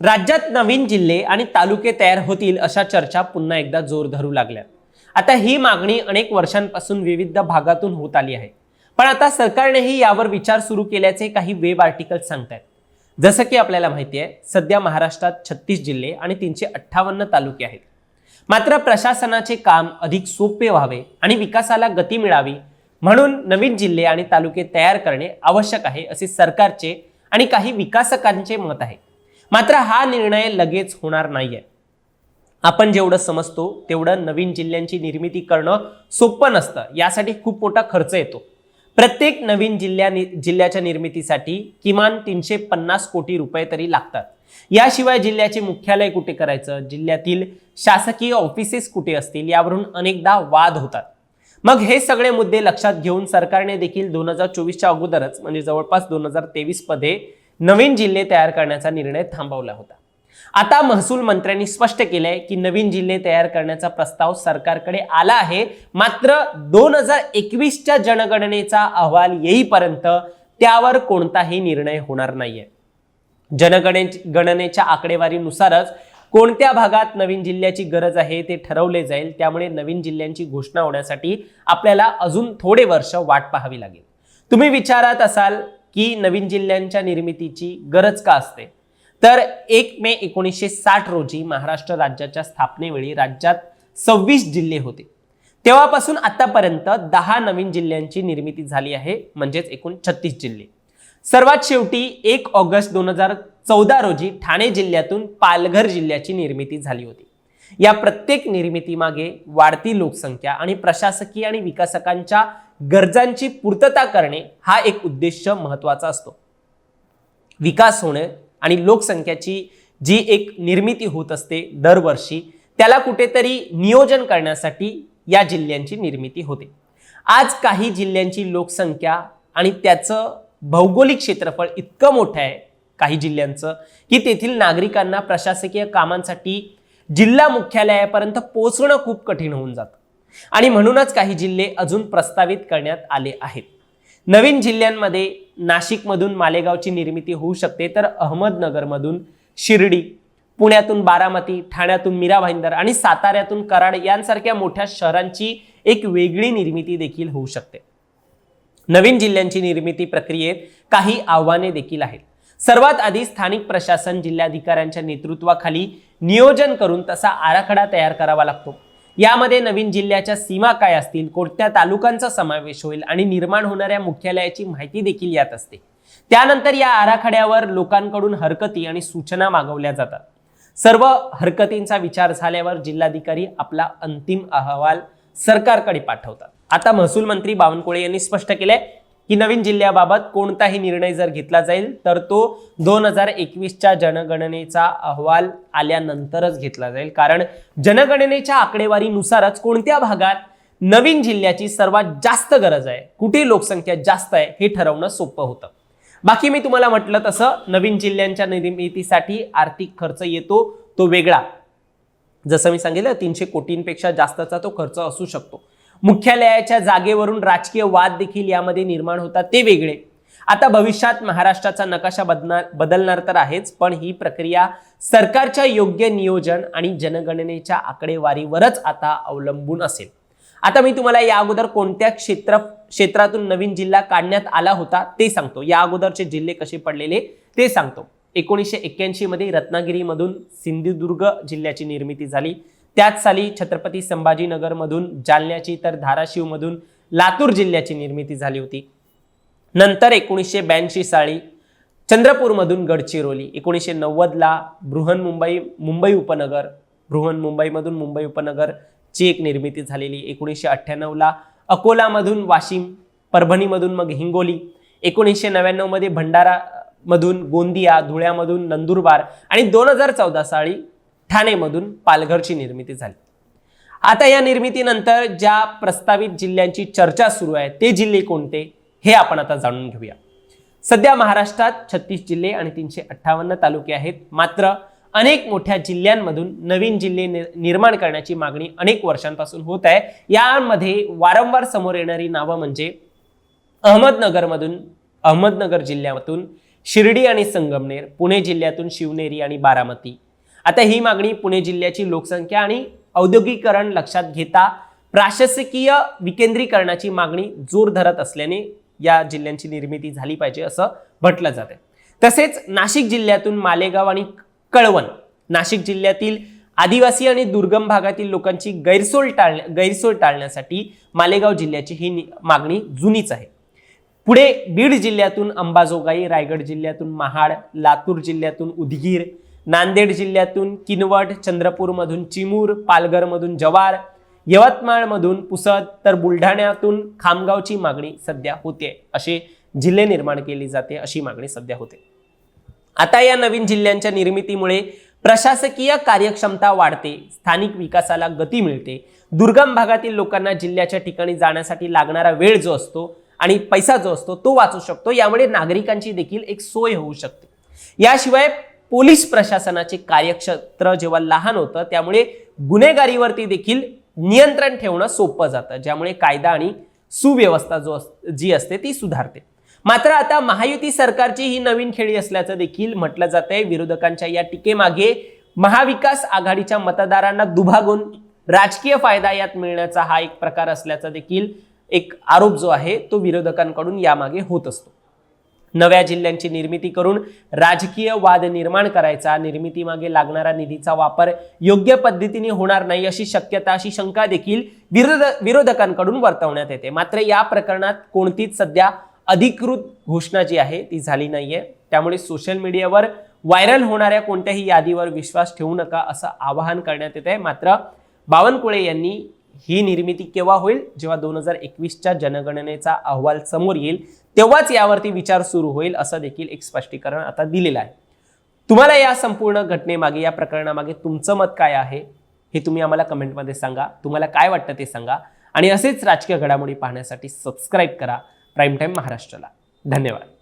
राज्यात नवीन जिल्हे आणि तालुके तयार होतील अशा चर्चा पुन्हा एकदा जोर धरू लागल्या. आता ही मागणी अनेक वर्षांपासून विविध भागातून होत आली आहे. पण आता सरकारनेही यावर विचार सुरू केल्याचे काही वेब आर्टिकल सांगतायत. जसं की आपल्याला माहिती आहे सध्या महाराष्ट्रात छत्तीस जिल्हे आणि तीनशे अठ्ठावन्न तालुके आहेत. मात्र प्रशासनाचे काम अधिक सोपे व्हावे आणि विकासाला गती मिळावी म्हणून नवीन जिल्हे आणि तालुके तयार करणे आवश्यक आहे असे सरकारचे आणि काही विकासकांचे मत आहे. मात्र हा निर्णय लगेच होणार नाहीये. आपण जेवढं समजतो तेवढं नवीन जिल्ह्यांची निर्मिती करणं सोपं नसतं. यासाठी खूप मोठा खर्च येतो. प्रत्येक नवीन जिल्ह्या जिल्ह्याच्या निर्मितीसाठी किमान तीनशे पन्नास कोटी रुपये तरी लागतात. याशिवाय जिल्ह्याचे मुख्यालय कुठे करायचं? जिल्ह्यातील शासकीय ऑफिसेस कुठे असतील? यावरून अनेकदा वाद होतात. मग हे सगळे मुद्दे लक्षात घेऊन सरकारने देखील दोन हजार चोवीसच्या अगोदरच म्हणजे जवळपास दोन हजार तेवीसमध्ये नवीन जिल्हे तयार करण्याचा निर्णय थांबवला होता. आता महसूल मंत्र्यांनी स्पष्ट केलंय की नवीन जिल्हे तयार करण्याचा प्रस्ताव सरकारकडे आला आहे. मात्र दोन हजार एकवीसच्या जनगणनेचा अहवाल येईपर्यंत त्यावर कोणताही निर्णय होणार नाहीये. जनगणे गणनेच्या आकडेवारीनुसारच कोणत्या भागात नवीन जिल्ह्याची गरज आहे ते ठरवले जाईल त्यामुळे नवीन जिल्ह्यांची घोषणा होण्यासाठी आपल्याला अजून थोडे वर्ष वाट पाहावी लागेल. तुम्ही विचारत असाल की नवीन जिल्ह्यांच्या निर्मितीची गरज का असते? तर एक मे एकोणीसशे साठ रोजी महाराष्ट्र राज्याच्या स्थापनेवेळी राज्यात सव्वीस जिल्हे होते. तेव्हापासून आतापर्यंत दहा नवीन जिल्ह्यांची निर्मिती झाली आहे म्हणजेच एकूण छत्तीस जिल्हे. सर्वात शेवटी एक ऑगस्ट दोन हजार चौदा रोजी ठाणे जिल्ह्यातून पालघर जिल्ह्याची निर्मिती झाली होती. या प्रत्येक निर्मितीमागे वाढती लोकसंख्या आणि प्रशासकीय आणि विकासकांच्या गरजांची पूर्तता करणे हा एक उद्देश महत्त्वाचा असतो. विकास होणे आणि लोकसंख्याची जी एक निर्मिती होत असते दरवर्षी त्याला कुठेतरी नियोजन करण्यासाठी या जिल्ह्यांची निर्मिती होते. आज काही जिल्ह्यांची लोकसंख्या आणि त्याचं भौगोलिक क्षेत्रफळ इतकं मोठं आहे काही जिल्ह्यांचं की तेथील नागरिकांना प्रशासकीय कामांसाठी जिल्हा मुख्यालयापर्यंत पोचणं खूप कठीण होऊन जातं. आणि म्हणूनच काही जिल्हे अजून प्रस्तावित करण्यात आले आहेत. नवीन जिल्ह्यांमध्ये नाशिकमधून मालेगावची निर्मिती होऊ शकते तर अहमदनगरमधून शिर्डी पुण्यातून बारामती ठाण्यातून मीरा भाईंदर आणि साताऱ्यातून कराड यांसारख्या मोठ्या शहरांची एक वेगळी निर्मिती देखील होऊ शकते. नवीन जिल्ह्यांची निर्मिती प्रक्रियेत काही आव्हाने देखील आहेत. सर्वात आधी स्थानिक प्रशासन जिल्हाधिकाऱ्यांच्या नेतृत्वाखाली नियोजन करून तसा आराखडा तयार करावा लागतो. यामध्ये नवीन जिल्ह्याच्या सीमा काय असतील कोणत्या तालुकांचा समावेश होईल आणि निर्माण होणाऱ्या मुख्यालयाची माहिती देखील यात असते. त्यानंतर या आराखड्यावर लोकांकडून हरकती आणि सूचना मागवल्या जातात. सर्व हरकतींचा विचार झाल्यावर जिल्हाधिकारी आपला अंतिम अहवाल सरकारकडे पाठवतात. आता महसूल मंत्री बावनकुळे यांनी स्पष्ट केलंय की नवीन जिल्ह्याबाबत कोणताही निर्णय जर घेतला जाईल तर तो दोन हजार एकवीसच्या जनगणनेचा अहवाल आल्यानंतरच घेतला जाईल. कारण जनगणनेच्या आकडेवारीनुसारच कोणत्या भागात नवीन जिल्ह्याची सर्वात जास्त गरज आहे कुठे लोकसंख्या जास्त आहे हे ठरवणं सोपं होतं. बाकी मी तुम्हाला म्हटलं तसं नवीन जिल्ह्यांच्या निर्मितीसाठी आर्थिक खर्च येतो तो वेगळा. जसं मी सांगितलं तीनशे कोटींपेक्षा जास्तचा तो खर्च असू शकतो. मुख्यालयाच्या जागेवरून राजकीय वाद देखील यामध्ये निर्माण होतात ते वेगळे. आता भविष्यात महाराष्ट्राचा नकाशा बदलणार बदलणार तर आहेच पण ही प्रक्रिया सरकारच्या योग्य नियोजन आणि जनगणनेच्या आकडेवारीवरच आता अवलंबून असेल. आता मी तुम्हाला या अगोदर कोणत्या क्षेत्र क्षेत्रातून नवीन जिल्हा काढण्यात आला होता ते सांगतो. या अगोदरचे जिल्हे कसे पडलेले ते सांगतो. एकोणीसशे एक्क्याऐंशी मध्ये रत्नागिरीमधून सिंधुदुर्ग जिल्ह्याची निर्मिती झाली. त्याच साली छत्रपती संभाजीनगरमधून जालन्याची तर धाराशिवमधून लातूर जिल्ह्याची निर्मिती झाली होती. नंतर एकोणीसशे ब्याऐंशी साली चंद्रपूरमधून गडचिरोली एकोणीसशे नव्वदला बृहन्मुंबई मुंबई उपनगर बृहन्मुंबईमधून मुंबई उपनगरची एक निर्मिती झालेली. एकोणीसशे अठ्ठ्याण्णवला अकोलामधून वाशिम परभणीमधून मग हिंगोली एकोणीसशे नव्याण्णवमध्ये भंडारामधून गोंदिया धुळ्यामधून नंदुरबार आणि दोन हजार चौदा साली ठाणेमधून पालघरची निर्मिती झाली. आता या निर्मितीनंतर ज्या प्रस्तावित जिल्ह्यांची चर्चा सुरू आहे ते जिल्हे कोणते हे आपण आता जाणून घेऊया. सध्या महाराष्ट्रात छत्तीस जिल्हे आणि तीनशे अठ्ठावन्न तालुके आहेत. मात्र अनेक मोठ्या जिल्ह्यांमधून नवीन जिल्हे निर्माण करण्याची मागणी अनेक वर्षांपासून होत आहे. यामध्ये वारंवार समोर येणारी नावं म्हणजे अहमदनगरमधून अहमदनगर जिल्ह्यातून शिर्डी आणि संगमनेर पुणे जिल्ह्यातून शिवनेरी आणि बारामती आता ही मागणी पुणे जिल्ह्याची लोकसंख्या आणि औद्योगिकरण लक्षात घेता प्रशासकीय विकेंद्रीकरणाची मागणी जोर धरत असल्याने या जिल्ह्यांची निर्मिती झाली पाहिजे असं म्हटलं जाते तसेच नाशिक जिल्ह्यातून मालेगाव आणि कळवण नाशिक जिल्ह्यातील आदिवासी आणि दुर्गम भागातील लोकांची गैरसोय टाळण्या गैरसोय टाळण्यासाठी मालेगाव जिल्ह्याची ही मागणी जुनीच आहे. पुढे बीड जिल्ह्यातून अंबाजोगाई रायगड जिल्ह्यातून महाड लातूर जिल्ह्यातून उदगीर नांदेड जिल्ह्यातून किनवट चंद्रपूरमधून चिमूर पालघरमधून जवार यवतमाळमधून पुसद तर बुलढाण्यातून खामगावची मागणी सध्या होते. असे जिल्हे निर्माण केली जाते अशी मागणी सध्या होते. आता या नवीन जिल्ह्यांच्या निर्मितीमुळे प्रशासकीय कार्यक्षमता वाढते स्थानिक विकासाला गती मिळते. दुर्गम भागातील लोकांना जिल्ह्याच्या ठिकाणी जाण्यासाठी लागणारा वेळ जो असतो आणि पैसा जो असतो तो वाचू शकतो. यामुळे नागरिकांची देखील एक सोय होऊ शकते. याशिवाय पोलीस प्रशासनाचे कार्यक्षेत्र जेव्हा लहान होतं त्यामुळे गुन्हेगारीवरती देखील नियंत्रण ठेवणं सोपं जातं. ज्यामुळे कायदा आणि सुव्यवस्था जो जी असते ती सुधारते. मात्र आता महायुती सरकारची ही नवीन खेळी असल्याचं देखील म्हटलं जात आहे विरोधकांच्या या टीकेमागे महाविकास आघाडीच्या मतदारांना दुभागून राजकीय फायदा यात मिळण्याचा हा एक प्रकार असल्याचा देखील एक आरोप जो आहे तो विरोधकांकडून यामागे होत असतो. नव्या जिल्ह्यांची निर्मिती करून राजकीय वाद निर्माण करायचा निर्मितीमागे लागणारा निधीचा वापर योग्य पद्धतीने होणार नाही अशी शक्यता अशी शंका देखील विरोध विरोधकांकडून वर्तवण्यात येते. मात्र या प्रकरणात कोणतीच सध्या अधिकृत घोषणा जी आहे ती झाली नाहीये. त्यामुळे सोशल मीडियावर व्हायरल होणाऱ्या कोणत्याही यादीवर विश्वास ठेवू नका असं आवाहन करण्यात येत आहे मात्र बावनकुळे यांनी ही निर्मिती केव्हा होईल जेव्हा दोन हजार एकवीसच्या जनगणनेचा अहवाल समोर येईल तेव्हाच यावरती विचार सुरू होईल असं देखील एक स्पष्टीकरण आता दिलेलं आहे. तुम्हाला या संपूर्ण घटनेमागे या प्रकरणामागे तुमचं मत काय आहे हे तुम्ही आम्हाला कमेंटमध्ये सांगा. तुम्हाला काय वाटतं ते सांगा. आणि असेच राजकीय घडामोडी पाहण्यासाठी सबस्क्राईब करा. प्राईम टाईम महाराष्ट्राला. धन्यवाद.